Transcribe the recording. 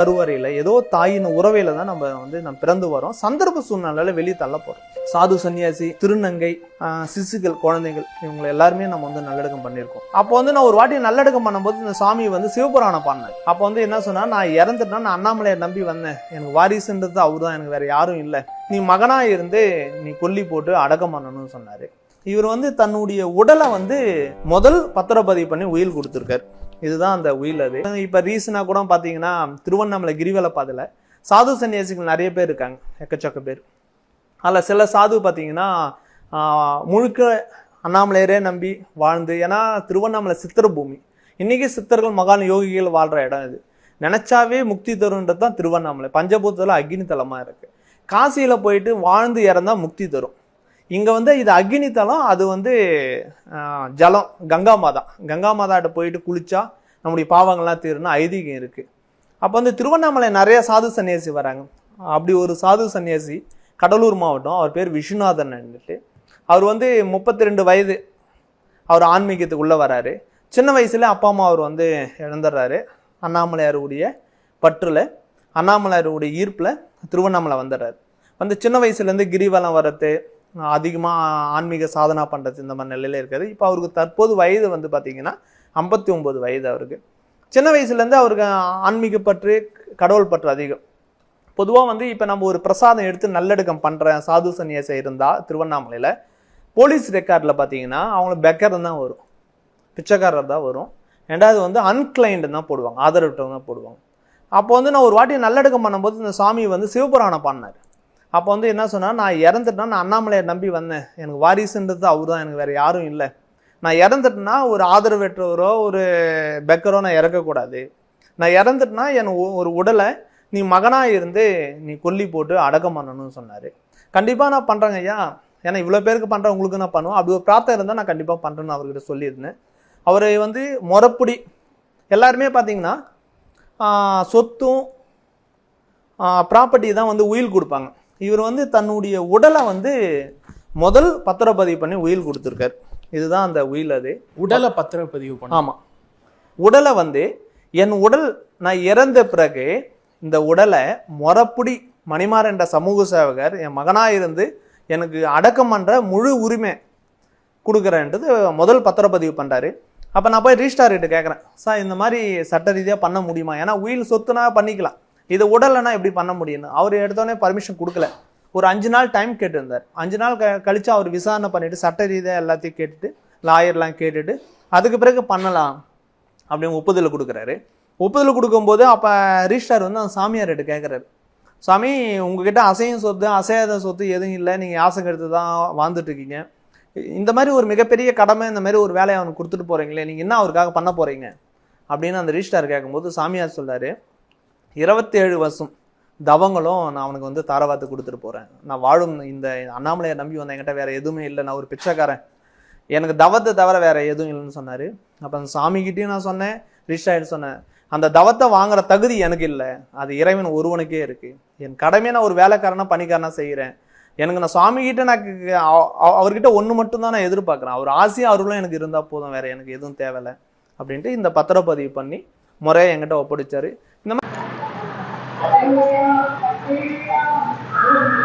கருவறையில் ஏதோ தாயின் உறவையில தான் நம்ம வந்து நம்ம பிறந்து வரோம் சந்தர்ப்ப சூழ்நிலையில வெளியே தள்ள போறோம். சாது சன்னியாசி திருநங்கை சிசுகள் குழந்தைகள் இவங்களை எல்லாருமே நம்ம வந்து நல்லடக்கம் பண்ணியிருக்கோம். அப்போ வந்து நான் ஒரு வாட்டி நல்லடக்கம் பண்ணும்போது இந்த சாமி வந்து சிவபுராணம் பாடினேன் அப்போ வந்து என்ன சொன்னா நான் இறந்துட்டேன்னா நான் அண்ணாமலையை நம்பி வந்தேன். எனக்கு வாரிசுன்றது அவர் தான் எனக்கு வேற யாரும் இல்லை. நீ மகனா இருந்து நீ கொல்லி போட்டு அடக்கம் பண்ணணும்னு சொன்னாரு. இவர் வந்து தன்னுடைய உடலை வந்து முதல் பத்திரப்பதிவு பண்ணி உயில் கொடுத்துருக்காரு. இதுதான் அந்த உயில் அது. இப்போ ரீசனாக கூட பார்த்தீங்கன்னா திருவண்ணாமலை கிரிவலை பாதையில் சாது சன்னியாசிகள் நிறைய பேர் இருக்காங்க எக்கச்சக்க பேர். அதில் சில சாது பார்த்தீங்கன்னா முழுக்க அண்ணாமலையரே நம்பி வாழ்ந்து ஏன்னா திருவண்ணாமலை சித்திர பூமி. இன்றைக்கி சித்தர்கள் மகான் யோகிகள் வாழ்கிற இடம் இது. நினச்சாவே முக்தி தருன்றது தான் திருவண்ணாமலை. பஞ்சபூத்தில் அக்னி தலமாக இருக்குது காசியில் போயிட்டு வாழ்ந்து இறந்தால் முக்தி தரும். இங்கே வந்து இது அக்னி தலம் அது வந்து ஜலம் கங்கா மாதா. கங்கா மாதாட்ட போயிட்டு குளிச்சா நம்முடைய பாவங்கள்லாம் தீரும்னு ஐதீகம் இருக்குது அப்போ வந்து திருவண்ணாமலை நிறைய சாது சன்னியாசி வராங்க. அப்படி ஒரு சாது சன்னியாசி கடலூர் மாவட்டம் அவர் பேர் விஸ்வநாதன் அவர் வந்து முப்பத்தி ரெண்டு வயது அவர் ஆன்மீகத்துக்கு உள்ள வராரு. சின்ன வயசுல அப்பா அம்மா அவர் வந்து இழந்துடுறாரு அண்ணாமலையாருடைய பற்றுல அண்ணாமலையாருடைய ஈர்ப்பில் திருவண்ணாமலை வந்துடுறாரு. வந்து சின்ன வயசுலேருந்து கிரிவலம் வர்றது அதிகமாக ஆன்மீக சாதனா பண்ணுறது இந்த மாதிரி நிலையில் இருக்காரு. இப்போ அவருக்கு தற்போது வயது வந்து பார்த்திங்கன்னா ஐம்பத்தி ஒம்பது வயது அவருக்கு. சின்ன வயசுலேருந்து அவருக்கு ஆன்மீக பற்று கடவுள் பற்று அதிகம். பொதுவாக வந்து இப்போ நம்ம ஒரு பிரசாதம் எடுத்து நல்லடக்கம் பண்ணுற சாது சன்னியாசம் இருந்தால் திருவண்ணாமலையில் போலீஸ் ரெக்கார்டில் பார்த்தீங்கன்னா அவங்களுக்கு பெக்கர் தான் வரும். பிச்சைக்காரர் தான் வரும். ரெண்டாவது வந்து அன்கிளைண்ட் தான் போடுவாங்க ஆதரவிட்டவங்க தான் போடுவாங்க. அப்போ வந்து நான் ஒரு வாட்டி நல்லடக்கம் பண்ணும்போது இந்த சாமி வந்து சிவபுராணம் பாடினார். அப்போ வந்து என்ன சொன்னால் நான் இறந்துட்டேன்னா நான் அண்ணாமலையை நம்பி வந்தேன். எனக்கு வாரிசுன்றது அவர் தான் எனக்கு வேறு யாரும் இல்லை. நான் இறந்துட்டேன்னா ஒரு ஆதரவற்றவரோ ஒரு பெக்கரோ நான் இறக்கக்கூடாது. நான் இறந்துட்டேன்னா என் ஒரு உடலை நீ மகனாக இருந்து நீ கொல்லி போட்டு அடக்கம் பண்ணணும்னு சொன்னார். கண்டிப்பாக நான் பண்ணுறேங்க ஐயா. ஏன்னா இவ்வளோ பேருக்கு பண்ணுறேன் உங்களுக்கு நான் பண்ணுவேன். அப்படி ஒரு பிரார்த்தனை இருந்தால் நான் கண்டிப்பாக பண்ணுறேன்னு அவர்கிட்ட சொல்லியிருந்தேன். அவரை வந்து முறப்படி. எல்லாருமே பார்த்தீங்கன்னா சொத்தும் ப்ராப்பர்ட்டி தான் வந்து உயில் கொடுப்பாங்க. இவர் வந்து தன்னுடைய உடலை வந்து முதல் பத்திரப்பதிவு பண்ணி உயில் கொடுத்துருக்காரு. இதுதான் அந்த உயில் அது. உடலை பத்திரப்பதிவு பண்ண ஆமாம் உடலை வந்து என் உடல் நான் இறந்த பிறகு இந்த உடலை முறப்புடி மணிமாறன் என்ற சமூக சேவகர் என் மகனாக இருந்து எனக்கு அடக்கம் பண்ணுற முழு உரிமை கொடுக்குறேன்றது முதல் பத்திரப்பதிவு பண்ணுறாரு அப்போ நான் போய் ரீஸ்டார் கிட்ட கேட்குறேன் சார் இந்த மாதிரி சட்ட ரீதியாக பண்ண முடியுமா? ஏன்னா உயில் சொத்துனா பண்ணிக்கலாம். இதை உடலைனா எப்படி பண்ண முடியும்னு? அவர் எடுத்தோடனே பர்மிஷன் கொடுக்கல. ஒரு அஞ்சு நாள் டைம் கேட்டிருந்தார். அஞ்சு நாள் க கழித்து அவர் விசாரணை பண்ணிவிட்டு சட்ட ரீதியாக எல்லாத்தையும் கேட்டுட்டு லாயர்லாம் கேட்டுட்டு அதுக்கு பிறகு பண்ணலாம் அப்படின்னு ஒப்புதல் கொடுக்குறாரு. ஒப்புதல் கொடுக்கும்போது அப்போ ரிஜிஸ்டார் வந்து அந்த சாமியார்கிட்ட கேட்குறாரு சாமி உங்ககிட்ட அசையும் சொத்து அசையாத சொத்து எதுவும் இல்லை. நீங்கள் ஆசை எடுத்து தான் வாழ்ந்துட்டுருக்கீங்க இந்த மாதிரி ஒரு மிகப்பெரிய கடமை இந்த மாதிரி ஒரு வேலையை அவனுக்கு கொடுத்துட்டு போகிறீங்களே நீங்கள் என்ன அவருக்காக பண்ண போகிறீங்க அப்படின்னு அந்த ரிஜிஸ்டார் கேட்கும்போது சாமியார் சொல்கிறாரு இருபத்தேழு வருஷம் தவங்களும் நான் அவனுக்கு வந்து தாரவாத்து கொடுத்துட்டு போகிறேன் நான் வாழும் இந்த அண்ணாமலையை நம்பி வந்த என்கிட்ட வேற எதுவுமே இல்லை. நான் ஒரு பிச்சைக்காரன். எனக்கு தவத்தை தவிர வேற எதுவும் இல்லைன்னு சொன்னார். அப்போ அந்த சாமிகிட்டயும் நான் சொன்னேன் ரிஷாயிட்டு சொன்னேன். அந்த தவத்தை வாங்குற தகுதி எனக்கு இல்லை. அது இறைவன் ஒருவனுக்கே இருக்கு. என் கடமையை நான் ஒரு வேலைக்காரனா பணிக்காரனா செய்கிறேன் எனக்கு நான் சுவாமிகிட்ட நான் அவ- அவர்கிட்ட ஒன்று மட்டும்தான் நான் எதிர்பார்க்குறேன். அவர் ஆசையும் அருளும் எனக்கு இருந்தால் போதும். வேற எனக்கு எதுவும் தேவையில்லை. அப்படின்ட்டு இந்த பத்திரப்பதிவு பண்ணி முறையை என்கிட்ட ஒப்படைச்சார். இந்த மாதிரி Thank you.